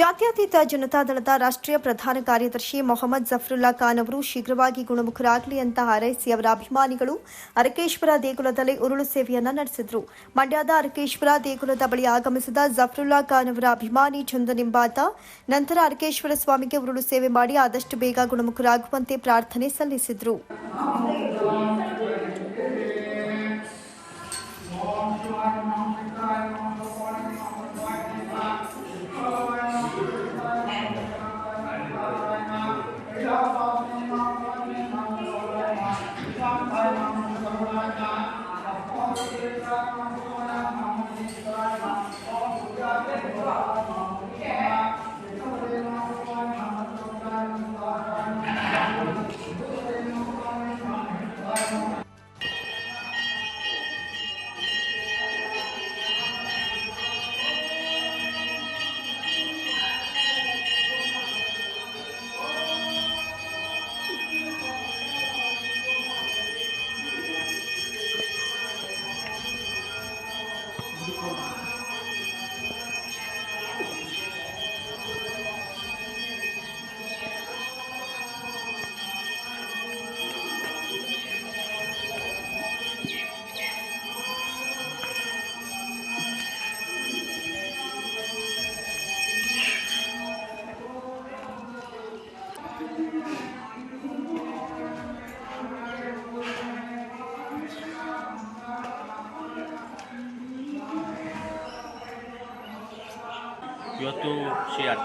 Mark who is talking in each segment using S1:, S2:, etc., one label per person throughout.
S1: ಜಾತ್ಯತೀತ ಜನತಾದಳದ ರಾಷ್ಟ್ರೀಯ ಪ್ರಧಾನ ಕಾರ್ಯದರ್ಶಿ ಮೊಹಮ್ಮದ್ ಜಫ್ರುಲ್ಲಾ ಖಾನ್ ಅವರು ಶೀಘ್ರವಾಗಿ ಗುಣಮುಖರಾಗಲಿ ಅಂತ ಹಾರೈಸಿ ಅವರ ಅಭಿಮಾನಿಗಳು ಅರಕೇಶ್ವರ ದೇಗುಲದಲ್ಲಿ ಉರುಳು ಸೇವೆಯನ್ನ ನಡೆಸಿದರು. ಮಂಡ್ಯದ ಅರಕೇಶ್ವರ ದೇಗುಲದ ಬಳಿ ಆಗಮಿಸಿದ ಜಫ್ರುಲ್ಲಾ ಖಾನ್ ಅವರ ಅಭಿಮಾನಿ ಚಂದನ್ ಎಂಬಾತ ನಂತರ ಅರಕೇಶ್ವರ ಸ್ವಾಮಿಗೆ ಉರುಳು ಸೇವೆ ಮಾಡಿ ಆದಷ್ಟು ಬೇಗ ಗುಣಮುಖರಾಗುವಂತೆ ಪ್ರಾರ್ಥನೆ ಸಲ್ಲಿಸಿದ್ರು.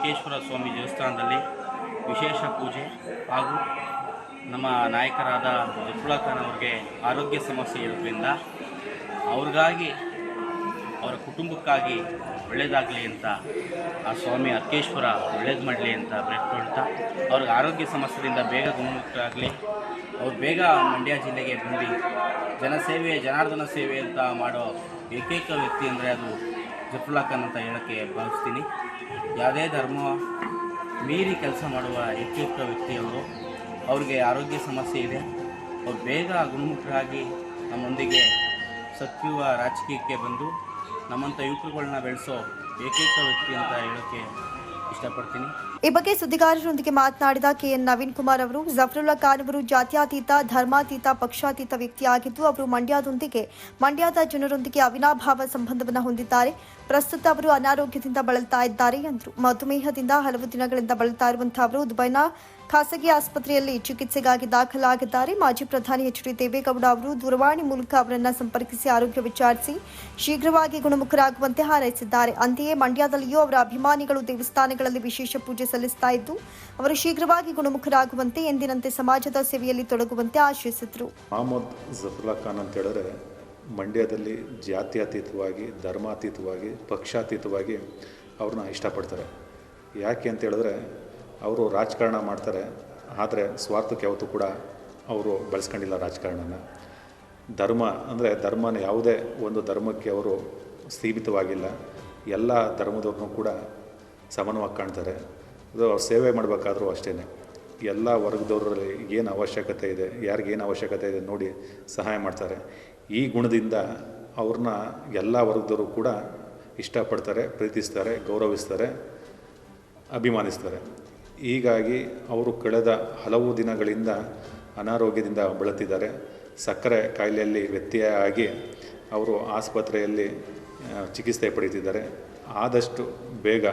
S2: ಶ್ರೀ ಅರ್ಕೇಶ್ವರ ಸ್ವಾಮಿ ದೇವಸ್ಥಾನದಲ್ಲಿ ವಿಶೇಷ ಪೂಜೆ ಹಾಗೂ ನಮ್ಮ ನಾಯಕರಾದ ಖಾನ್ ಅವ್ರಿಗೆ ಆರೋಗ್ಯ ಸಮಸ್ಯೆ ಇರೋದ್ರಿಂದ ಅವ್ರಿಗಾಗಿ, ಅವರ ಕುಟುಂಬಕ್ಕಾಗಿ ಒಳ್ಳೆಯದಾಗಲಿ ಅಂತ ಆ ಸ್ವಾಮಿ ಅರ್ಕೇಶ್ವರ ಒಳ್ಳೇದು ಮಾಡಲಿ ಅಂತ ಬೇಡ್ಕೊಳ್ತಾ ಅವ್ರಿಗೆ ಆರೋಗ್ಯ ಸಮಸ್ಯೆಯಿಂದ ಬೇಗ ಗುಣಮುಖರಾಗಲಿ ಅವ್ರು ಬೇಗ ಮಂಡ್ಯ ಜಿಲ್ಲೆಗೆ ಬಂದು ಜನಸೇವೆ, ಜನಾರ್ದನ ಸೇವೆ ಅಂತ ಮಾಡೋ ಏಕೈಕ ವ್ಯಕ್ತಿ ಅಂದರೆ ಅದು ಜಫುಲ್ಲಾ ಅಂತ ಹೇಳೋಕ್ಕೆ ಭಾವಿಸ್ತೀನಿ. ಯಾವುದೇ ಧರ್ಮ ಮೀರಿ ಕೆಲಸ ಮಾಡುವ ಏಕೈಕ ವ್ಯಕ್ತಿಯವರು ಅವ್ರಿಗೆ ಆರೋಗ್ಯ ಸಮಸ್ಯೆ ಇದೆ. ಅವ್ರು ಬೇಗ ಗುಣಮುಖರಾಗಿ ನಮ್ಮೊಂದಿಗೆ ಸತ್ಯುವ ರಾಜಕೀಯಕ್ಕೆ ಬಂದು ನಮ್ಮಂಥ ಯುವಕಗಳನ್ನ ಬೆಳೆಸೋ ಏಕೈಕ ವ್ಯಕ್ತಿ ಅಂತ ಹೇಳೋಕ್ಕೆ ಇಷ್ಟಪಡ್ತೀನಿ.
S1: ಈ ಬಗ್ಗೆ ಸುದ್ದಿಗಾರರೊಂದಿಗೆ ಮಾತನಾಡಿದ ಕೆಎನ್ ನವೀನ್ ಕುಮಾರ್ ಅವರು, ಜಫರುಲ್ಲಾ ಖಾನ್ ಅವರು ಜಾತ್ಯಾತೀತ, ಧರ್ಮಾತೀತ, ಪಕ್ಷಾತೀತ ವ್ಯಕ್ತಿಯಾಗಿದ್ದು, ಅವರು ಮಂಡ್ಯದೊಂದಿಗೆ, ಮಂಡ್ಯದ ಜನರೊಂದಿಗೆ ಅವಿನಾಭಾವ ಸಂಬಂಧವನ್ನು ಹೊಂದಿದ್ದಾರೆ. ಪ್ರಸ್ತುತ ಅವರು ಅನಾರೋಗ್ಯದಿಂದ ಬಳಲ್ತಾ ಇದ್ದಾರೆ ಎಂದರು. ಮಧುಮೇಹದಿಂದ ಹಲವು ದಿನಗಳಿಂದ ಬಳಲ್ತಾ ಇರುವಂತಹ ಅವರು ದುಬೈನ ಖಾಸಗಿ ಆಸ್ಪತ್ರೆಯಲ್ಲಿ ಚಿಕಿತ್ಸೆಗಾಗಿ ದಾಖಲಾಗಿದ್ದಾರೆ. ಮಾಜಿ ಪ್ರಧಾನಿ ಎಚ್ ಡಿ ದೇವೇಗೌಡ ಅವರು ದೂರವಾಣಿ ಮೂಲಕ ಅವರನ್ನು ಸಂಪರ್ಕಿಸಿ ಆರೋಗ್ಯ ವಿಚಾರಿಸಿ ಶೀಘ್ರವಾಗಿ ಗುಣಮುಖರಾಗುವಂತೆ ಹಾರೈಸಿದ್ದಾರೆ. ಅಂತೆಯೇ ಮಂಡ್ಯದಲ್ಲಿಯೂ ಅವರ ಅಭಿಮಾನಿಗಳು ದೇವಸ್ಥಾನಗಳಲ್ಲಿ ವಿಶೇಷ ಪೂಜೆ ಸಲ್ಲಿಸ್ತಾ ಇದ್ದು, ಅವರು ಶೀಘ್ರವಾಗಿ ಗುಣಮುಖರಾಗುವಂತೆ ಎಂದಿನಂತೆ ಸಮಾಜದ ಸೇವೆಯಲ್ಲಿ ತೊಡಗುವಂತೆ ಆಶಿಸಿದರು.
S3: ಮಹಮ್ಮದ್ ಜಫುಲ್ಲಾ ಅಂತ ಹೇಳಿದ್ರೆ ಮಂಡ್ಯದಲ್ಲಿ ಜಾತ್ಯತೀತವಾಗಿ, ಧರ್ಮಾತೀತವಾಗಿ, ಪಕ್ಷಾತೀತವಾಗಿ ಅವ್ರನ್ನ ಇಷ್ಟಪಡ್ತಾರೆ. ಯಾಕೆ ಅಂತ ಹೇಳಿದ್ರೆ ಅವರು ರಾಜಕಾರಣ ಮಾಡ್ತಾರೆ. ಆದರೆ ಸ್ವಾರ್ಥಕ್ಕೆ ಯಾವತ್ತೂ ಕೂಡ ಅವರು ಬಳಸ್ಕೊಂಡಿಲ್ಲ ರಾಜಕಾರಣನ. ಧರ್ಮ ಅಂದರೆ ಧರ್ಮನ ಯಾವುದೇ ಒಂದು ಧರ್ಮಕ್ಕೆ ಅವರು ಸೀಮಿತವಾಗಿಲ್ಲ. ಎಲ್ಲ ಧರ್ಮದವ್ರನ್ನೂ ಕೂಡ ಸಮಾನವಾಗಿ ಕಾಣ್ತಾರೆ. ಅದು ಅವ್ರು ಸೇವೆ ಮಾಡಬೇಕಾದ್ರೂ ಅಷ್ಟೇ ಎಲ್ಲ ವರ್ಗದವರಲ್ಲಿ ಏನು ಅವಶ್ಯಕತೆ ಇದೆ ಯಾರಿಗೇನು ಅವಶ್ಯಕತೆ ಇದೆ ನೋಡಿ ಸಹಾಯ ಮಾಡ್ತಾರೆ. ಈ ಗುಣದಿಂದ ಅವ್ರನ್ನ ಎಲ್ಲ ವರ್ಗದವರು ಕೂಡ ಇಷ್ಟಪಡ್ತಾರೆ, ಪ್ರೀತಿಸ್ತಾರೆ, ಗೌರವಿಸ್ತಾರೆ, ಅಭಿಮಾನಿಸ್ತಾರೆ. ಹೀಗಾಗಿ ಅವರು ಕಳೆದ ಹಲವು ದಿನಗಳಿಂದ ಅನಾರೋಗ್ಯದಿಂದ ಬಳಲ್ತಿದ್ದಾರೆ ಸಕ್ಕರೆ ಕಾಯಿಲೆಯಲ್ಲಿ ವ್ಯತ್ಯಯ ಆಗಿ ಅವರು ಆಸ್ಪತ್ರೆಯಲ್ಲಿ ಚಿಕಿತ್ಸೆ ಪಡೀತಿದ್ದಾರೆ ಆದಷ್ಟು ಬೇಗ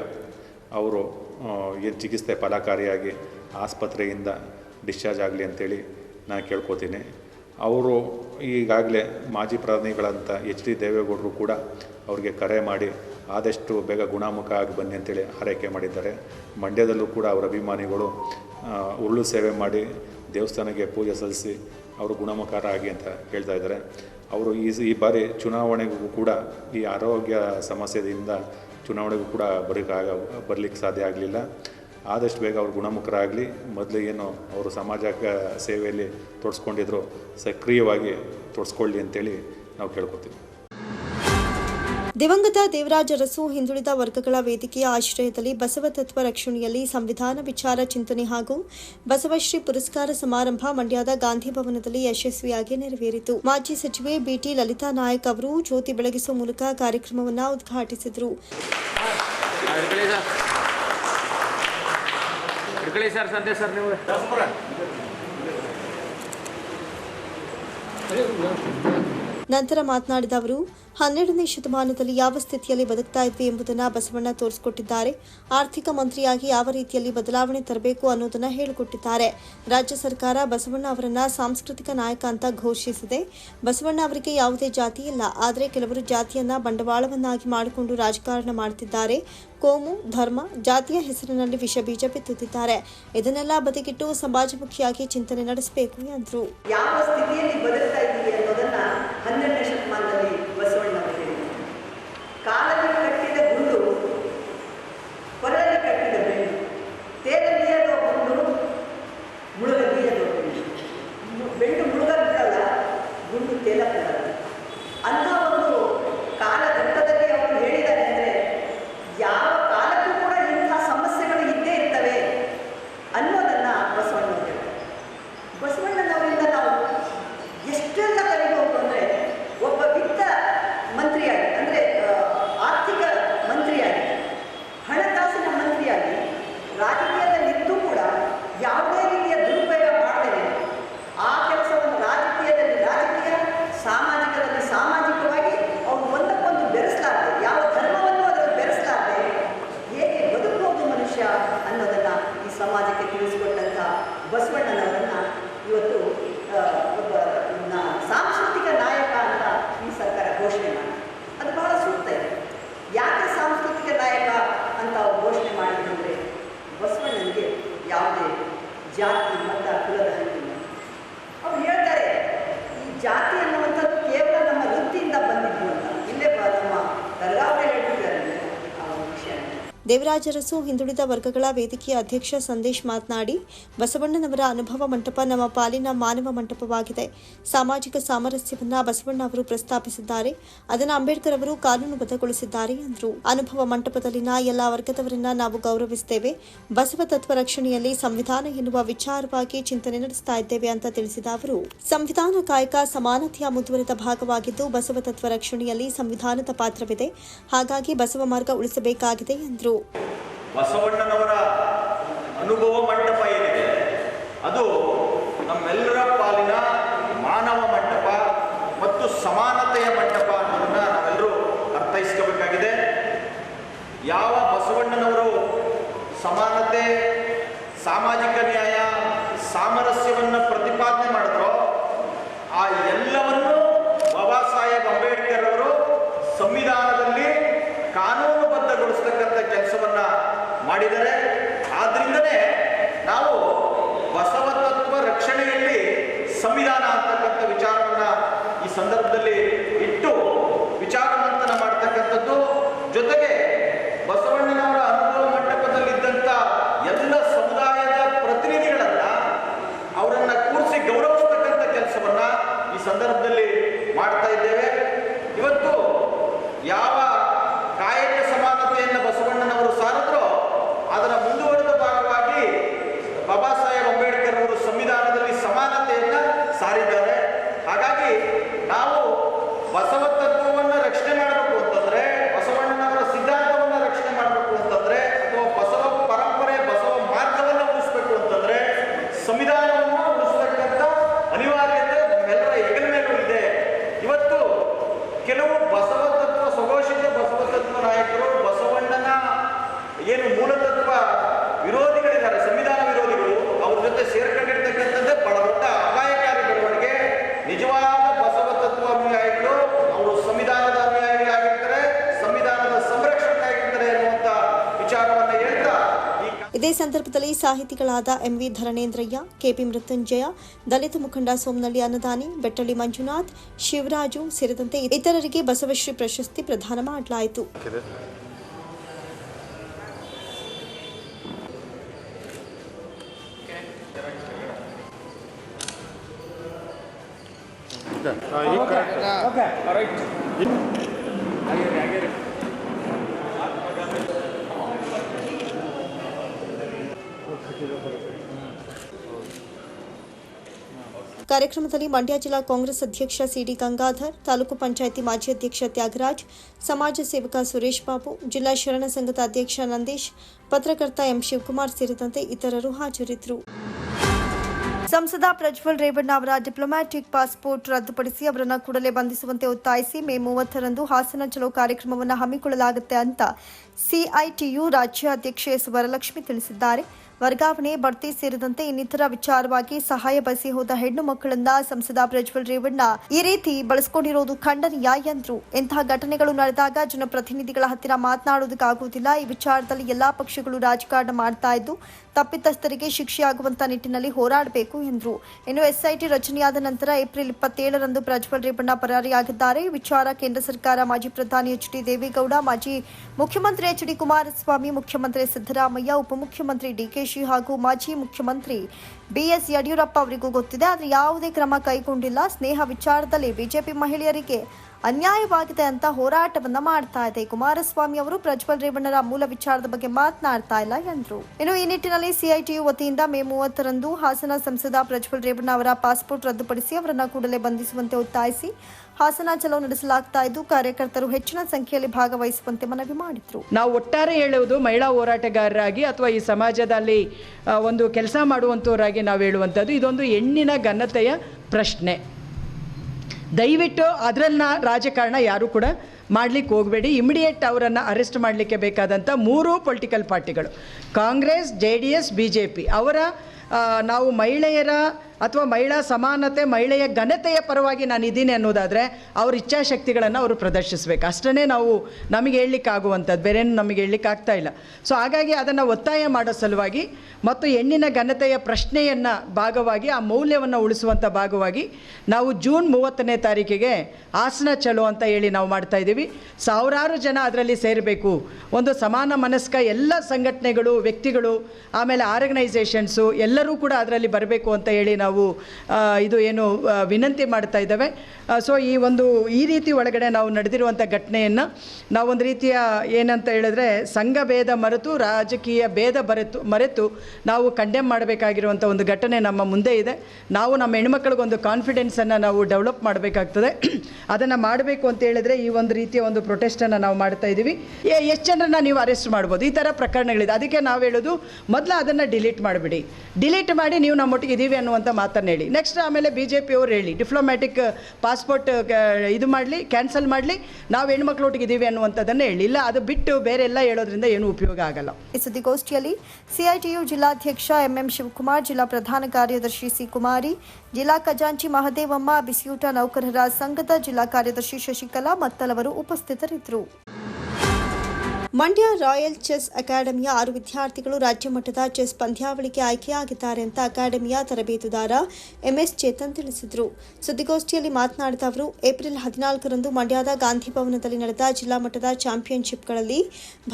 S3: ಅವರು ಏನು ಚಿಕಿತ್ಸೆ ಫಲಕಾರಿಯಾಗಿ ಆಸ್ಪತ್ರೆಯಿಂದ ಡಿಸ್ಚಾರ್ಜ್ ಆಗಲಿ ಅಂತೇಳಿ ನಾನು ಕೇಳ್ಕೊತೀನಿ. ಅವರು ಈಗಾಗಲೇ ಮಾಜಿ ಪ್ರಧಾನಿಗಳಂಥ ಎಚ್ ಡಿ ದೇವೇಗೌಡರು ಕೂಡ ಅವ್ರಿಗೆ ಕರೆ ಮಾಡಿ ಆದಷ್ಟು ಬೇಗ ಗುಣಮುಖ ಆಗಿ ಬನ್ನಿ ಅಂತೇಳಿ ಆರೈಕೆ ಮಾಡಿದ್ದಾರೆ. ಮಂಡ್ಯದಲ್ಲೂ ಕೂಡ ಅವರ ಅಭಿಮಾನಿಗಳು ಉರುಳು ಸೇವೆ ಮಾಡಿ ದೇವಸ್ಥಾನಕ್ಕೆ ಪೂಜೆ ಸಲ್ಲಿಸಿ ಅವರು ಗುಣಮುಖರಾಗಿ ಅಂತ ಹೇಳ್ತಾ ಇದ್ದಾರೆ. ಅವರು ಈ ಈ ಬಾರಿ ಚುನಾವಣೆಗೂ ಕೂಡ ಈ ಆರೋಗ್ಯ ಸಮಸ್ಯೆಯಿಂದ ಚುನಾವಣೆಗೂ ಕೂಡ ಬರೋಕ್ಕಾಗ ಬರಲಿಕ್ಕೆ ಸಾಧ್ಯ ಆಗಲಿಲ್ಲ. ಆದಷ್ಟು ಬೇಗ ಅವರು ಗುಣಮುಖರಾಗಲಿ. ಮೊದಲು ಏನು ಅವರು ಸಮಾಜ ಸೇವೆಯಲ್ಲಿ ತೊಡಸ್ಕೊಂಡಿದ್ರು, ಸಕ್ರಿಯವಾಗಿ ತೊಡಸ್ಕೊಳ್ಳಿ ಅಂತೇಳಿ ನಾವು ಕೇಳ್ಕೊತೀವಿ.
S1: ದಿವಂಗತ ದೇವರಾಜ ಅರಸು ಹಿಂದುಳಿದ ವರ್ಗಗಳ ವೇದಿಕೆಯ ಆಶ್ರಯದಲ್ಲಿ ಬಸವ ತತ್ವ ರಕ್ಷಣೆಯಲ್ಲಿ ಸಂವಿಧಾನ ವಿಚಾರ ಚಿಂತನೆ ಹಾಗೂ ಬಸವಶ್ರೀ ಪುರಸ್ಕಾರ ಸಮಾರಂಭ ಮಂಡ್ಯದ ಗಾಂಧಿ ಭವನದಲ್ಲಿ ಯಶಸ್ವಿಯಾಗಿ ನೆರವೇರಿತು. ಮಾಜಿ ಸಚಿವೆ ಬಿಟಿ ಲಲಿತಾ ನಾಯಕ್ ಅವರು ಜ್ಯೋತಿ ಬೆಳಗಿಸುವ ಮೂಲಕ ಕಾರ್ಯಕ್ರಮವನ್ನು ಉದ್ಘಾಟಿಸಿದರು.
S4: ಸಂದೇಶ್
S1: ನಂತರ ಮಾತನಾಡಿದ ಅವರು, ಹನ್ನೆರಡನೇ ಶತಮಾನದಲ್ಲಿ ಯಾವ ಸ್ಥಿತಿಯಲ್ಲಿ ಬದುಕ್ತಾ ಇದ್ವಿ ಎಂಬುದನ್ನು ಬಸವಣ್ಣ ತೋರಿಸಿಕೊಟ್ಟಿದ್ದಾರೆ. ಆರ್ಥಿಕ ಮಂತ್ರಿಯಾಗಿ ಯಾವ ರೀತಿಯಲ್ಲಿ ಬದಲಾವಣೆ ತರಬೇಕು ಅನ್ನೋದನ್ನು ಹೇಳಿಕೊಟ್ಟಿದ್ದಾರೆ. ರಾಜ್ಯ ಸರ್ಕಾರ ಬಸವಣ್ಣ ಅವರನ್ನ ಸಾಂಸ್ಕೃತಿಕ ನಾಯಕ ಅಂತ ಘೋಷಿಸಿದೆ. ಬಸವಣ್ಣ ಅವರಿಗೆ ಯಾವುದೇ ಜಾತಿ ಇಲ್ಲ. ಆದರೆ ಕೆಲವರು ಜಾತಿಯನ್ನ ಬಂಡವಾಳವನ್ನಾಗಿ ಮಾಡಿಕೊಂಡು ರಾಜಕಾರಣ ಮಾಡುತ್ತಿದ್ದಾರೆ ಕೋಮು, ಧರ್ಮ, ಜಾತಿಯ ಹೆಸರಿನಲ್ಲಿ ವಿಷ ಬೀಜ ಬಿತ್ತುತ್ತಿದ್ದಾರೆ. ಇದನ್ನೆಲ್ಲ ಬದಿಗಿಟ್ಟು ಸಮಾಜಮುಖಿಯಾಗಿ ಚಿಂತನೆ ನಡೆಸಬೇಕು ಎಂದರು
S5: ಯಾವ ಸ್ಥಿತಿಯಲ್ಲಿ ಬದುಕ್ತಾ ಇದ್ದೀವಿ ಅನ್ನೋದನ್ನ ಹನ್ನೆರಡನೇ ಶತಮಾನದಲ್ಲಿ ಬಸವಣ್ಣವರು ಹೇಳಿದರು ಕಾಲಲ್ಲಿ ಕಟ್ಟಿದ ಗುಂಡು ಕೊರಳಲ್ಲಿ ಕಟ್ಟಿದ ಬೆನ್ನು ತೇಲಲಿಯದೋ ಗುಂಡು ಮುಳುಗಲಿಯದೋ ಬೆನ್ನು ಮು- ಬೆನ್ನು ಮುಳುಗಲ್ಲ ಗುಂಡು ತೇಲಕ್ಕಲ್ಲ ಅಂಥ ಒಂದು ಕಾಲಘಟ್ಟದಲ್ಲಿ ಅವರು ಹೇಳಿದ್ದಾರೆ ಅಂದರೆ ಯಾವ ಕಾಲಕ್ಕೂ ಕೂಡ ಇಂಥ ಸಮಸ್ಯೆಗಳು ಇದ್ದೇ ಇರ್ತವೆ ಅನ್ನೋದನ್ನ ಬಸವಣ್ಣವರು ಹೇಳ್ತಾರೆ ಬಸವಣ್ಣನವರಿಂದ ನಾವು ಎಷ್ಟೆಲ್ಲ ಕಲಿಬಹುದು ಅಂದರೆ ಒಬ್ಬ ವಿತ್ತ ಮಂತ್ರಿಯಾಗಿ ಅಂದರೆ ಆರ್ಥಿಕ ಮಂತ್ರಿಯಾಗಿ ಹಣಕಾಸಿನ ಮಂತ್ರಿಯಾಗಿ ರಾಜಕೀಯದಲ್ಲಿದ್ದು ಕೂಡ ಯಾವುದೇ ರೀತಿಯ ದುರುಪಯೋಗ ಮಾಡದೇನೆ ಆ ಕೆಲಸವನ್ನು ರಾಜಕೀಯದಲ್ಲಿ ರಾಜಕೀಯ ಸಾಮಾಜಿಕದಲ್ಲಿ ಸಾಮಾಜಿಕವಾಗಿ ಅವರು ಒಂದಕ್ಕೊಂದು ಬೆರೆಸಲಾರದೆ ಯಾವ ಧರ್ಮವನ್ನು ಅದರಲ್ಲಿ ಬೆರೆಸಲಾರದೆ ಹೇಗೆ ಬದುಕಬಹುದು ಮನುಷ್ಯ ಅನ್ನೋದನ್ನು ಈ ಸಮಾಜಕ್ಕೆ ತಿಳಿಸಿಕೊಟ್ಟಂಥ ಬಸವಣ್ಣನವರನ್ನು ಇವತ್ತು ಆ, ಒಬ್ಬ ನ- ಸಾಂಸ್ಕೃತಿಕ ನಾಯಕ ಅಂತ ಈ ಸರ್ಕಾರ ಘೋಷಣೆ ಮಾಡಿ ಅದು ಬಹಳ ಸೂಕ್ತ ಇದೆ ಯಾಕೆ ಸಾಂಸ್ಕೃತಿಕ ನಾಯಕ ಅಂತ ಅವ್ರು ಘೋಷಣೆ ಮಾಡಿದಂದರೆ ಬಸವಣ್ಣನಿಗೆ ಯಾವುದೇ ಜಾತಿ ಮತ ಕುಲದ ಹಕ್ಕಿಲ್ಲ ಅವ್ರು ಹೇಳ್ತಾರೆ ಈ ಜಾತಿ ಅನ್ನುವಂಥದ್ದು ಕೇವಲ ನಮ್ಮ ವೃತ್ತಿಯಿಂದ ಬಂದಿದ್ದು ಅಂತ ಇಲ್ಲೇ ಬ- ನಮ್ಮ ದರ್ಗಾವೇ ಹೇಳ್ತಿದ್ದಾರೆ ಆ ಒಂದು ವಿಷಯ
S1: ದೇವರಾಜ ಅರಸು ಹಿಂದುಳಿದ ವರ್ಗಗಳ ವೇದಿಕೆಯ ಅಧ್ಯಕ್ಷ ಸಂದೇಶ್ ಮಾತನಾಡಿ, ಬಸವಣ್ಣನವರ ಅನುಭವ ಮಂಟಪ ನಮ್ಮ ಪಾಲಿನ ಮಾನವ ಮಂಟಪವಾಗಿದೆ. ಸಾಮಾಜಿಕ ಸಾಮರಸ್ಯವನ್ನು ಬಸವಣ್ಣ ಅವರು ಪ್ರಸ್ತಾಪಿಸಿದ್ದಾರೆ. ಅದನ್ನು ಅಂಬೇಡ್ಕರ್ ಅವರು ಕಾನೂನುಬದ್ಧಗೊಳಿಸಿದ್ದಾರೆ ಎಂದರು ಅನುಭವ ಮಂಟಪದಲ್ಲಿನ ಎಲ್ಲ ವರ್ಗದವರನ್ನ ನಾವು ಗೌರವಿಸುತ್ತೇವೆ ಬಸವ ತತ್ವ ರಕ್ಷಣೆಯಲ್ಲಿ ಸಂವಿಧಾನ ಎನ್ನುವ ವಿಚಾರವಾಗಿ ಚಿಂತನೆ ನಡೆಸ್ತಾ ಇದ್ದೇವೆ ಅಂತ ತಿಳಿಸಿದ ಅವರು, ಸಂವಿಧಾನ ಕಾಯಕ ಸಮಾನತೆಯ ಮುಂದುವರೆದ ಭಾಗವಾಗಿದ್ದು ಬಸವ ತತ್ವ ರಕ್ಷಣೆಯಲ್ಲಿ ಸಂವಿಧಾನದ ಪಾತ್ರವಿದೆ. ಹಾಗಾಗಿ ಬಸವ ಮಾರ್ಗ ಉಳಿಸಬೇಕಾಗಿದೆ ಎಂದರು
S6: ಬಸವಣ್ಣನವರ ಅನುಭವ ಮಂಟಪ ಏನಿದೆ? ಅದು ನಮ್ಮೆಲ್ಲರ ಪಾಲಿನ ಮಾನವ ಮಂಟಪ ಮತ್ತು ಸಮಾನತೆಯ ಮಂಟಪ ಅನ್ನೋದನ್ನ ನಾವೆಲ್ಲರೂ ಅರ್ಥೈಸ್ಕೋಬೇಕಾಗಿದೆ. ಯಾವ ಬಸವಣ್ಣನವರು ಸಮಾನತೆ, ಸಾಮಾಜಿಕ ನ್ಯಾಯ, ಸಾಮರಸ್ಯವನ್ನು ಪ್ರತಿಪಾದನೆ ಮಾಡಿದ್ರೋ, ಆ ಎಲ್ಲವನ್ನು ಬಾಬಾ ಸಾಹೇಬ್ ಅಂಬೇಡ್ಕರ್ ಅವರು ಸಂವಿಧಾನದಲ್ಲಿ ಕಾನೂನುಬದ್ಧಗೊಳಿಸ್ತಕ್ಕಂಥ ಕೆಲಸವನ್ನ ಮಾಡಿದರೆ ಆದ್ರಿಂದಲೇ ನಾವು ಬಸವ ತತ್ವ ರಕ್ಷಣೆಯಲ್ಲಿ ಸಂವಿಧಾನ ಅಂತಕ್ಕಂಥ ವಿಚಾರವನ್ನ ಈ ಸಂದರ್ಭದಲ್ಲಿ
S1: साहिति एम वि धरणेन्द्रय्य केपि मृत्युंजय दलित मुखंड सोमनली अदानी बेटली मंजुनाथ शिवराज सेर इतर के बसवश्री प्रशस्ति प्रदान ಕಾರ್ಯಕ್ರಮದಲ್ಲಿ ಮಂಡ್ಯ ಜಿಲ್ಲಾ ಕಾಂಗ್ರೆಸ್ ಅಧ್ಯಕ್ಷ ಸಿಡಿ ಗಂಗಾಧರ್, ತಾಲೂಕು ಪಂಚಾಯಿತಿ ಮಾಜಿ ಅಧ್ಯಕ್ಷ ತ್ಯಾಗರಾಜ್, ಸಮಾಜ ಸೇವಕ ಸುರೇಶ್ ಬಾಬು, ಜಿಲ್ಲಾ ಶರಣ ಸಂಘದ ಅಧ್ಯಕ್ಷ ನಂದೀಶ್, ಪತ್ರಕರ್ತ ಎಂ ಶಿವಕುಮಾರ್ ಸೇರಿದಂತೆ ಇತರರು ಹಾಜರಿದ್ದರು. ಸಂಸದ ಪ್ರಜ್ವಲ್ ರೇವಣ್ಣ ಅವರ ಡಿಪ್ಲೊಮ್ಯಾಟಿಕ್ ಪಾಸ್ಪೋರ್ಟ್ ರದ್ದುಪಡಿಸಿ ಅವರನ್ನು ಕೂಡಲೇ ಬಂಧಿಸುವಂತೆ ಒತ್ತಾಯಿಸಿ ಮೇ ಮೂವತ್ತರಂದು ಹಾಸನ ಚಲೋ ಕಾರ್ಯಕ್ರಮವನ್ನು ಹಮ್ಮಿಕೊಳ್ಳಲಾಗುತ್ತೆ ಅಂತ ಸಿಐಟಿಯು ರಾಜ್ಯಾಧ್ಯಕ್ಷೆ ಎಸ್ ವರಲಕ್ಷ್ಮಿ ತಿಳಿಸಿದ್ದಾರೆ. ವರ್ಗಾವಣೆ ಬಡ್ತಿ ಸೇರಿದಂತೆ ಇನ್ನಿತರ ವಿಚಾರವಾಗಿ ಸಹಾಯ ಬಯಸಿ ಹೋದ ಹೆಣ್ಣು ಮಕ್ಕಳನ್ನ ಸಂಸದ ಪ್ರಜ್ವಲ್ ರೇವಣ್ಣ ಈ ರೀತಿ ಬಳಸಿಕೊಂಡಿರೋದು ಖಂಡನೀಯ ಎಂದ್ರು. ಇಂತಹ ಘಟನೆಗಳು ನಡೆದಾಗ ಜನಪ್ರತಿನಿಧಿಗಳ ಹತ್ತಿರ ಮಾತನಾಡುವುದಕ್ಕಾಗುವುದಿಲ್ಲ ಈ ವಿಚಾರದಲ್ಲಿ ಎಲ್ಲಾ ಪಕ್ಷಗಳು ರಾಜಕಾರಣ ಮಾಡ್ತಾ ಇದ್ದು ತಪ್ಪಿತಸ್ಥರಿಗೆ ಶಿಕ್ಷೆಯಾಗುವಂತಹ ನಿಟ್ಟಿನಲ್ಲಿ ಹೋರಾಡಬೇಕು ಎಂದರು. ಇನ್ನು ಎಸ್ಐಟಿ ರಚನೆಯಾದ ನಂತರ ಏಪ್ರಿಲ್ ಇಪ್ಪತ್ತೇಳರಂದು ಪ್ರಜ್ವಲ್ ರೇವಣ್ಣ ಪರಾರಿಯಾಗಿದ್ದಾರೆ. ಈ ವಿಚಾರ ಕೇಂದ್ರ ಸರ್ಕಾರ ಮಾಜಿ ಪ್ರಧಾನಿ ಎಚ್ ಡಿ ದೇವೇಗೌಡ, ಮಾಜಿ ಮುಖ್ಯಮಂತ್ರಿ ಎಚ್ ಡಿ ಕುಮಾರಸ್ವಾಮಿ, ಮುಖ್ಯಮಂತ್ರಿ ಸಿದ್ದರಾಮಯ್ಯ, ಉಪಮುಖ್ಯಮಂತ್ರಿ ಡಿಕೆಶಿ ಹಾಗೂ ಮಾಜಿ ಮುಖ್ಯಮಂತ್ರಿ ಬಿಎಸ್ ಯಡಿಯೂರಪ್ಪ ಅವರಿಗೂ ಗೊತ್ತಿದೆ, ಆದರೆ ಯಾವುದೇ ಕ್ರಮ ಕೈಗೊಂಡಿಲ್ಲ. ಸ್ನೇಹ ವಿಚಾರದಲ್ಲಿ ಬಿಜೆಪಿ ಮಹಿಳೆಯರಿಗೆ ಅನ್ಯಾಯವಾಗಿದೆ ಅಂತ ಹೋರಾಟವನ್ನ ಮಾಡ್ತಾ ಇದೆ. ಕುಮಾರಸ್ವಾಮಿ ಅವರು ಪ್ರಜ್ವಲ್ ರೇವಣ್ಣರ ಮೂಲ ವಿಚಾರದ ಬಗ್ಗೆ ಮಾತನಾಡ್ತಾ ಇಲ್ಲ ಎಂದರು. ಇನ್ನು ಈ ನಿಟ್ಟಿನಲ್ಲಿ ಸಿಐಟಿಯು ವತಿಯಿಂದ ಮೇ ಮೂವತ್ತರಂದು ಹಾಸನ ಸಂಸದ ಪ್ರಜ್ವಲ್ ರೇವಣ್ಣ ಅವರ ಪಾಸ್ಪೋರ್ಟ್ ರದ್ದುಪಡಿಸಿ ಅವರನ್ನು ಕೂಡಲೇ ಬಂಧಿಸುವಂತೆ ಒತ್ತಾಯಿಸಿ ಹಾಸನ ಚಲೋ ನಡೆಸಲಾಗ್ತಾ ಇದ್ದು ಕಾರ್ಯಕರ್ತರು ಹೆಚ್ಚಿನ ಸಂಖ್ಯೆಯಲ್ಲಿ ಭಾಗವಹಿಸುವಂತೆ ಮನವಿ ಮಾಡಿದ್ರು.
S4: ನಾವು ಒಟ್ಟಾರೆ ಹೇಳುವುದು ಮಹಿಳಾ ಹೋರಾಟಗಾರರಾಗಿ ಅಥವಾ ಈ ಸಮಾಜದಲ್ಲಿ ಒಂದು ಕೆಲಸ ಮಾಡುವಂಥವರಾಗಿ ನಾವು ಹೇಳುವಂಥದ್ದು. ಇದೊಂದು ಹೆಣ್ಣಿನ ಘನತೆಯ ಪ್ರಶ್ನೆ. ದಯವಿಟ್ಟು ಅದರನ್ನ ರಾಜಕಾರಣ ಯಾರೂ ಕೂಡ ಮಾಡಲಿಕ್ಕೆ ಹೋಗಬೇಡಿ. ಇಮಿಡಿಯೇಟ್ ಅವರನ್ನು ಅರೆಸ್ಟ್ ಮಾಡಲಿಕ್ಕೆ ಬೇಕಾದಂಥ ಮೂರು political ಪಾರ್ಟಿಗಳು Congress, J D S, B J P ಅವರ ನಾವು ಮಹಿಳೆಯರ ಅಥವಾ ಮಹಿಳಾ ಸಮಾನತೆ, ಮಹಿಳೆಯ ಘನತೆಯ ಪರವಾಗಿ ನಾನು ಇದ್ದೀನಿ ಅನ್ನೋದಾದರೆ ಅವ್ರ ಇಚ್ಛಾಶಕ್ತಿಗಳನ್ನು ಅವರು ಪ್ರದರ್ಶಿಸಬೇಕು. ಅಷ್ಟನ್ನೇ ನಾವು ನಮಗೆ ಹೇಳಲಿಕ್ಕಾಗುವಂಥದ್ದು ಬೇರೇನು ನಮಗೆ ಹೇಳಲಿಕ್ಕೆ ಆಗ್ತಾ ಇಲ್ಲ. ಸೊ ಹಾಗಾಗಿ ಅದನ್ನು ಒತ್ತಾಯ ಮಾಡೋ ಸಲುವಾಗಿ ಮತ್ತು ಹೆಣ್ಣಿನ ಘನತೆಯ ಪ್ರಶ್ನೆಯನ್ನು ಭಾಗವಾಗಿ, ಆ ಮೌಲ್ಯವನ್ನು ಉಳಿಸುವಂಥ ಭಾಗವಾಗಿ ನಾವು ಜೂನ್ ಮೂವತ್ತನೇ ತಾರೀಕಿಗೆ ಆಸನ ಚಲೋ ಅಂತ ಹೇಳಿ ನಾವು ಮಾಡ್ತಾ ಇದ್ದೀವಿ. ಸಾವಿರಾರು ಜನ ಅದರಲ್ಲಿ ಸೇರಬೇಕು. ಒಂದು ಸಮಾನ ಮನಸ್ಕ ಎಲ್ಲ ಸಂಘಟನೆಗಳು, ವ್ಯಕ್ತಿಗಳು, ಆಮೇಲೆ ಆರ್ಗನೈಸೇಷನ್ಸು ಎಲ್ಲರೂ ಕೂಡ ಅದರಲ್ಲಿ ಬರಬೇಕು ಅಂತ ಹೇಳಿ ನಾವು ಆ, ಇದು ಏನು ವಿನಂತಿ ಮಾಡ್ತಾ ಇದ್ದಾವೆ. ಸೊ ಈ ಒಂದು ಈ ರೀತಿ ಒಳಗಡೆ ನಾವು ನಡೆದಿರುವಂಥ ಘಟನೆಯನ್ನು ನಾವೊಂದು ರೀತಿಯ ಏನಂತ ಹೇಳಿದ್ರೆ ಸಂಘ ಭೇದ ಮರೆತು ರಾಜಕೀಯ ಭೇದ ಬರೆತು ಮರೆತು ನಾವು ಕಂಡೆಮ್ ಮಾಡಬೇಕಾಗಿರುವಂಥ ಒಂದು ಘಟನೆ ನಮ್ಮ ಮುಂದೆ ಇದೆ. ನಾವು ನಮ್ಮ ಹೆಣ್ಮಕ್ಳಿಗೊಂದು ಕಾನ್ಫಿಡೆನ್ಸನ್ನು ನಾವು ಡೆವಲಪ್ ಮಾಡಬೇಕಾಗ್ತದೆ. ಅದನ್ನು ಮಾಡಬೇಕು ಅಂತ ಹೇಳಿದ್ರೆ ಈ ಒಂದು ರೀತಿಯ ಒಂದು ಪ್ರೊಟೆಸ್ಟನ್ನು ನಾವು ಮಾಡ್ತಾ ಇದ್ದೀವಿ. ಎಷ್ಟು ಜನರನ್ನ ನೀವು ಅರೆಸ್ಟ್ ಮಾಡ್ಬೋದು? ಈ ಥರ ಪ್ರಕರಣಗಳಿದೆ. ಅದಕ್ಕೆ ನಾವು ಹೇಳೋದು ಮೊದಲು ಅದನ್ನು ಡಿಲೀಟ್ ಮಾಡಿಬಿಡಿ. ಡಿಲೀಟ್ ಮಾಡಿ ನೀವು ನಮ್ಮೊಟ್ಟಿಗೆ ಇದ್ದೀವಿ ಅನ್ನುವಂಥ ಮಾತನ್ನು ಹೇಳಿ ನೆಕ್ಸ್ಟ್ ಆಮೇಲೆ ಬಿ ಜೆ ಪಿ ಅವ್ರು ಹೇಳಿ ಡಿಪ್ಲೊಮ್ಯಾಟಿಕ್ ಪಾಸ್ಪೋರ್ಟ್ ಇದು ಮಾಡಲಿ ಕ್ಯಾನ್ಸಲ್ ಮಾಡಲಿ, ನಾವು ಹೆಣ್ಮಕ್ಳು ಇದ್ದೀವಿ ಅನ್ನುವಂಥದ್ದನ್ನು ಹೇಳಿ. ಇಲ್ಲ, ಅದು ಬಿಟ್ಟು ಬೇರೆ ಎಲ್ಲ ಹೇಳೋದ್ರಿಂದ ಏನು ಉಪಯೋಗ ಆಗಲ್ಲ.
S1: ಈ ಸುದ್ದಿಗೋಷ್ಠಿಯಲ್ಲಿ ಸಿಐಟಿಯು ಜಿಲ್ಲಾಧ್ಯಕ್ಷ ಎಂಎಂ ಶಿವಕುಮಾರ್, ಜಿಲ್ಲಾ ಪ್ರಧಾನ ಕಾರ್ಯದರ್ಶಿ ಸಿ ಕುಮಾರಿ ಜಿಲ್ಲಾ ಖಜಾಂಚಿ ಮಹದೇವಮ್ಮ, ಬಿಸಿಯೂಟ ನೌಕರರ ಸಂಘದ ಜಿಲ್ಲಾ ಕಾರ್ಯದರ್ಶಿ ಶಶಿಕಲಾ ಮತ್ತಲವರು ಉಪಸ್ಥಿತರಿದ್ದರು. ಮಂಡ್ಯ ರಾಯಲ್ ಚೆಸ್ ಅಕಾಡೆಮಿಯ ಆರು ವಿದ್ಯಾರ್ಥಿಗಳು ರಾಜ್ಯ ಮಟ್ಟದ ಚೆಸ್ ಪಂದ್ಯಾವಳಿಗೆ ಆಯ್ಕೆಯಾಗಿದ್ದಾರೆ ಅಂತ ಅಕಾಡೆಮಿಯ ತರಬೇತುದಾರ ಎಂಎಸ್ ಚೇತನ್ ತಿಳಿಸಿದರು. ಸುದ್ದಿಗೋಷ್ಠಿಯಲ್ಲಿ ಮಾತನಾಡಿದ ಅವರು, ಏಪ್ರಿಲ್ ಹದಿನಾಲ್ಕರಂದು ಮಂಡ್ಯದ ಗಾಂಧಿ ಭವನದಲ್ಲಿ ನಡೆದ ಜಿಲ್ಲಾ ಮಟ್ಟದ ಚಾಂಪಿಯನ್ಶಿಪ್ಗಳಲ್ಲಿ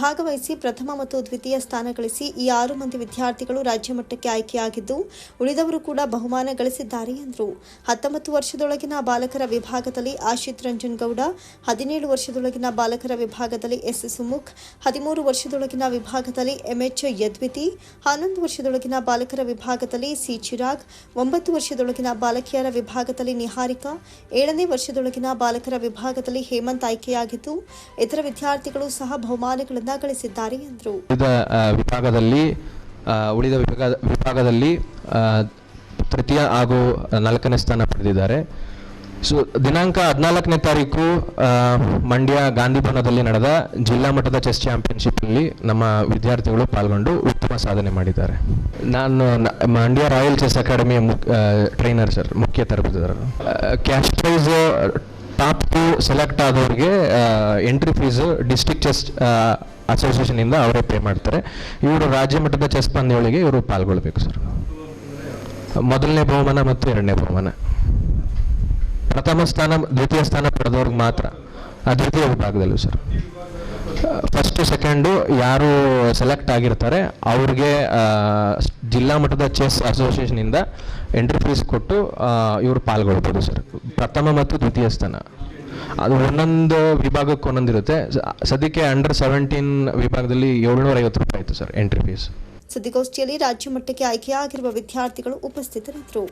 S1: ಭಾಗವಹಿಸಿ ಪ್ರಥಮ ಮತ್ತು ದ್ವಿತೀಯ ಸ್ಥಾನ ಗಳಿಸಿ ಈ ಆರು ಮಂದಿ ವಿದ್ಯಾರ್ಥಿಗಳು ರಾಜ್ಯ ಮಟ್ಟಕ್ಕೆ ಆಯ್ಕೆಯಾಗಿದ್ದು, ಉಳಿದವರು ಕೂಡ ಬಹುಮಾನ ಗಳಿಸಿದ್ದಾರೆ ಎಂದರು. ಹತ್ತೊಂಬತ್ತು ವರ್ಷದೊಳಗಿನ ಬಾಲಕರ ವಿಭಾಗದಲ್ಲಿ ಆಶಿತ್ ರಂಜನ್ ಗೌಡ, ಹದಿನೇಳು ವರ್ಷದೊಳಗಿನ ಬಾಲಕರ ವಿಭಾಗದಲ್ಲಿ ಎಸ್ ಸುಮುಖ್ ಹದಿಮೂರು ವರ್ಷದೊಳಗಿನ ವಿಭಾಗದಲ್ಲಿ ಎಂಎಚ್ ಯದ್ವಿತಿ, ಹನ್ನೊಂದು ವರ್ಷದೊಳಗಿನ ಬಾಲಕರ ವಿಭಾಗದಲ್ಲಿ ಸಿ ಚಿರಾಗ್, ಒಂಬತ್ತು ವರ್ಷದೊಳಗಿನ ಬಾಲಕಿಯರ ವಿಭಾಗದಲ್ಲಿ ನಿಹಾರಿಕಾ, ಏಳನೇ ವರ್ಷದೊಳಗಿನ ಬಾಲಕರ ವಿಭಾಗದಲ್ಲಿ ಹೇಮಂತ್ ಆಯ್ಕೆಯಾಗಿದ್ದು, ಇತರ ವಿದ್ಯಾರ್ಥಿಗಳು ಸಹ ಬಹುಮಾನಗಳನ್ನು ಗಳಿಸಿದ್ದಾರೆ ಎಂದರು.
S7: ವಿಭಾಗದಲ್ಲಿ ಉಳಿದ ವಿಭಾಗ, ವಿಭಾಗದಲ್ಲಿ ತೃತೀಯ ಹಾಗೂ ನಾಲ್ಕನೇ ಸ್ಥಾನ ಪಡೆದಿದ್ದಾರೆ. ಸೊ ದಿನಾಂಕ ಹದಿನಾಲ್ಕನೇ ತಾರೀಕು ಮಂಡ್ಯ ಗಾಂಧಿ ಭವನದಲ್ಲಿ ನಡೆದ ಜಿಲ್ಲಾ ಮಟ್ಟದ ಚೆಸ್ ಚಾಂಪಿಯನ್ಶಿಪ್ಪಲ್ಲಿ ನಮ್ಮ ವಿದ್ಯಾರ್ಥಿಗಳು ಪಾಲ್ಗೊಂಡು ಉತ್ತಮ ಸಾಧನೆ ಮಾಡಿದ್ದಾರೆ. ನಾನು ಮಂಡ್ಯ ರಾಯಲ್ ಚೆಸ್ ಅಕಾಡೆಮಿಯ ಮುಕ್ ಟ್ರೈನರ್ ಸರ್ ಮುಖ್ಯ ತರಬೇತಿದಾರರು cash prize top two select ಆದವ್ರಿಗೆ entry fees district chess ಅಸೋಸಿಯೇಷನಿಂದ ಅವರೇ ಪೇ ಮಾಡ್ತಾರೆ. ಇವರು ರಾಜ್ಯ ಮಟ್ಟದ ಚೆಸ್ ಪಂದ್ಯಾವಳಿಗೆ ಇವರು ಪಾಲ್ಗೊಳ್ಬೇಕು ಸರ್ ಮೊದಲನೇ ಬಹುಮಾನ ಮತ್ತು ಎರಡನೇ ಬಹುಮಾನ. ಪ್ರಥಮ ಸ್ಥಾನ, ದ್ವಿತೀಯ ಸ್ಥಾನ ಪಡೆದವ್ರಿಗೆ ಮಾತ್ರ. ಆ ದ್ವಿತೀಯ ವಿಭಾಗದಲ್ಲೂ ಸರ್. ಫಸ್ಟು ಸೆಕೆಂಡು ಯಾರು ಸೆಲೆಕ್ಟ್ ಆಗಿರ್ತಾರೆ, ಅವ್ರಿಗೆ ಜಿಲ್ಲಾ ಮಟ್ಟದ ಚೆಸ್ ಅಸೋಸಿಯೇಷನಿಂದ ಎಂಟ್ರಿ ಫೀಸ್ ಕೊಟ್ಟು ಇವರು ಪಾಲ್ಗೊಳ್ಬೋದು ಸರ್. ಪ್ರಥಮ ಮತ್ತು ದ್ವಿತೀಯ ಸ್ಥಾನ. ಅದು ಒಂದೊಂದು ವಿಭಾಗಕ್ಕೆ ಒಂದೊಂದಿರುತ್ತೆ ಸದ್ಯಕ್ಕೆ ಅಂಡರ್ ಸೆವೆಂಟೀನ್ ವಿಭಾಗದಲ್ಲಿ ಏಳ್ನೂರ ಐವತ್ತು ರೂಪಾಯಿ ಆಯಿತು ಸರ್ ಎಂಟ್ರಿ ಫೀಸ್
S1: ಸುದ್ದಿಗೋಷ್ಠಿಯಲ್ಲಿ ರಾಜ್ಯ ಮಟ್ಟಕ್ಕೆ ಆಯ್ಕೆಯಾಗಿರುವ ವಿದ್ಯಾರ್ಥಿಗಳು ಉಪಸ್ಥಿತರಿದ್ದರು.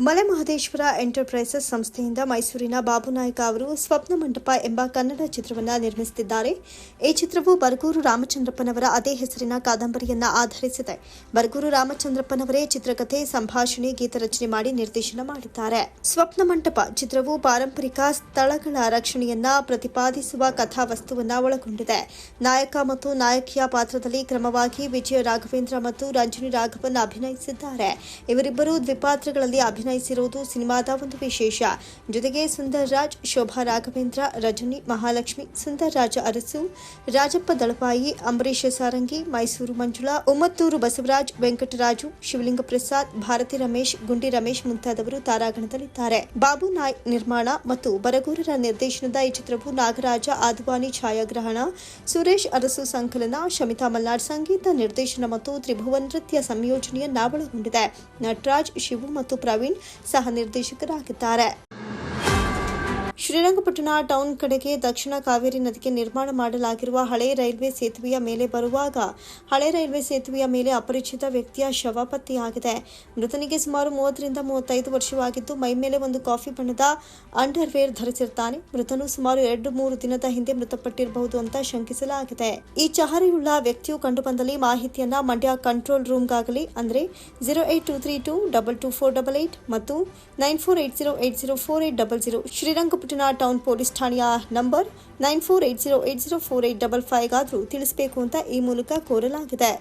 S1: ಮಲೆ ಮಹದೇಶ್ವರ ಎಂಟರ್ಪ್ರೈಸಸ್ ಸಂಸ್ಥೆಯಿಂದ ಮೈಸೂರಿನ ಬಾಬು ನಾಯ್ಕ ಅವರು ಸ್ವಪ್ನ ಮಂಟಪ ಎಂಬ ಕನ್ನಡ ಚಿತ್ರವನ್ನು ನಿರ್ಮಿಸುತ್ತಿದ್ದಾರೆ. ಈ ಚಿತ್ರವು ಬರಗೂರು ರಾಮಚಂದ್ರಪ್ಪನವರ ಅದೇ ಹೆಸರಿನ ಕಾದಂಬರಿಯನ್ನು ಆಧರಿಸಿದೆ. ಬರಗೂರು ರಾಮಚಂದ್ರಪ್ಪನವರೇ ಚಿತ್ರಕಥೆ, ಸಂಭಾಷಣೆ, ಗೀತ ರಚನೆ ಮಾಡಿ ನಿರ್ದೇಶನ ಮಾಡಿದ್ದಾರೆ. ಸ್ವಪ್ನ ಮಂಟಪ ಚಿತ್ರವು ಪಾರಂಪರಿಕ ಸ್ಥಳಗಳ ರಕ್ಷಣೆಯನ್ನ ಪ್ರತಿಪಾದಿಸುವ ಕಥಾವಸ್ತುವನ್ನ ಒಳಗೊಂಡಿದೆ. ನಾಯಕ ಮತ್ತು ನಾಯಕಿಯ ಪಾತ್ರದಲ್ಲಿ ಕ್ರಮವಾಗಿ ವಿಜಯ ರಾಘವೇಂದ್ರ ಮತ್ತು ರಂಜನಿ ರಾಘವನ್ ಅಭಿನಯಿಸಿದ್ದಾರೆ. ಇವರಿಬ್ಬರು ದ್ವಿಪಾತ್ರಗಳಲ್ಲಿ ಅಭಿನಯಿಸಿರುವುದು ಸಿನಿಮಾದ ಒಂದು ವಿಶೇಷ. ಜೊತೆಗೆ ಸುಂದರ್ ರಾಜ್ ಶೋಭಾ ರಾಘವೇಂದ್ರ, ರಜನಿ, ಮಹಾಲಕ್ಷ್ಮಿ ಸುಂದರ್ ರಾಜ ಅರಸು, ರಾಜಪ್ಪ ದಳಪಾಯಿ, ಅಂಬರೀಷ ಸಾರಂಗಿ, ಮೈಸೂರು ಮಂಜುಳಾ ಉಮ್ಮತ್ತೂರು ಬಸವರಾಜ್, ವೆಂಕಟರಾಜು, ಶಿವಲಿಂಗ ಪ್ರಸಾದ್, ಭಾರತಿ ರಮೇಶ್, ಗುಂಡಿ ರಮೇಶ್ ಮುಂತಾದವರು ತಾರಾಗಣದಲ್ಲಿದ್ದಾರೆ. ಬಾಬು ನಾಯ್ ನಿರ್ಮಾಣ ಮತ್ತು ಬರಗೂರರ ನಿರ್ದೇಶನದ ಈ ಚಿತ್ರವು ನಾಗರಾಜ, ಆದ್ವಾನಿ, ಛಾಯಾಗ್ರಹಣ, ಸುರೇಶ್ ಅರಸು ಸಂಕಲನ, ಶಮಿತಾ ಮಲ್ನಾಡ್ ಸಂಗೀತ ನಿರ್ದೇಶನ ಮತ್ತು ತ್ರಿಭುವನ್ ನೃತ್ಯ ಸಂಯೋಜನೆಯನ್ನ ಒಳಗೊಂಡಿದೆ ನಟರಾಜ್, ಶಿವು ಮತ್ತು ಪ್ರವೀಣ್ ಸಹ ನಿರ್ದೇಶಕರಾಗಿದ್ದಾರೆ. ಶ್ರೀರಂಗಪಟ್ಟಣ ಟೌನ್ ಕಡೆಗೆ ದಕ್ಷಿಣ ಕಾವೇರಿ ನದಿಗೆ ನಿರ್ಮಾಣ ಮಾಡಲಾಗಿರುವ ಹಳೆ ರೈಲ್ವೆ ಸೇತುವೆಯ ಮೇಲೆ ಬರುವಾಗ ಹಳೆ ರೈಲ್ವೆ ಸೇತುವೆಯ ಮೇಲೆ ಅಪರಿಚಿತ ವ್ಯಕ್ತಿಯ ಶವ ಪತ್ತೆಯಾಗಿದೆ. ಮೃತನಿಗೆ ಸುಮಾರು ಮೂವತ್ತರಿಂದ ಮೂವತ್ತೈದು ವರ್ಷವಾಗಿದ್ದು, ಮೈ ಮೇಲೆ ಒಂದು ಕಾಫಿ ಬಣ್ಣದ ಅಂಡರ್ವೇರ್ ಧರಿಸಿರ್ತಾನೆ. ಮೃತನು ಸುಮಾರು ಎರಡು ಮೂರು ದಿನದ ಹಿಂದೆ ಮೃತಪಟ್ಟಿರಬಹುದು ಅಂತ ಶಂಕಿಸಲಾಗಿದೆ. ಈ ಚಹರಿಯುಳ್ಳ ವ್ಯಕ್ತಿಯು ಕಂಡುಬಂದಲ್ಲಿ ಮಾಹಿತಿಯನ್ನ ಮಂಡ್ಯ ಕಂಟ್ರೋಲ್ ರೂಮ್ಗಾಗಲಿ, ಅಂದ್ರೆ zero eight two three two double two four double eight ಮತ್ತು nine four eight zero eight zero four eight double zero Srirangapatna town police ಠಾಣೆಯ number nine four eight zero eight zero four eight double ಫೈವ್ಗಾದರೂ ತಿಳಿಸಬೇಕು ಅಂತ ಈ ಮೂಲಕ ಕೋರಲಾಗಿದೆ.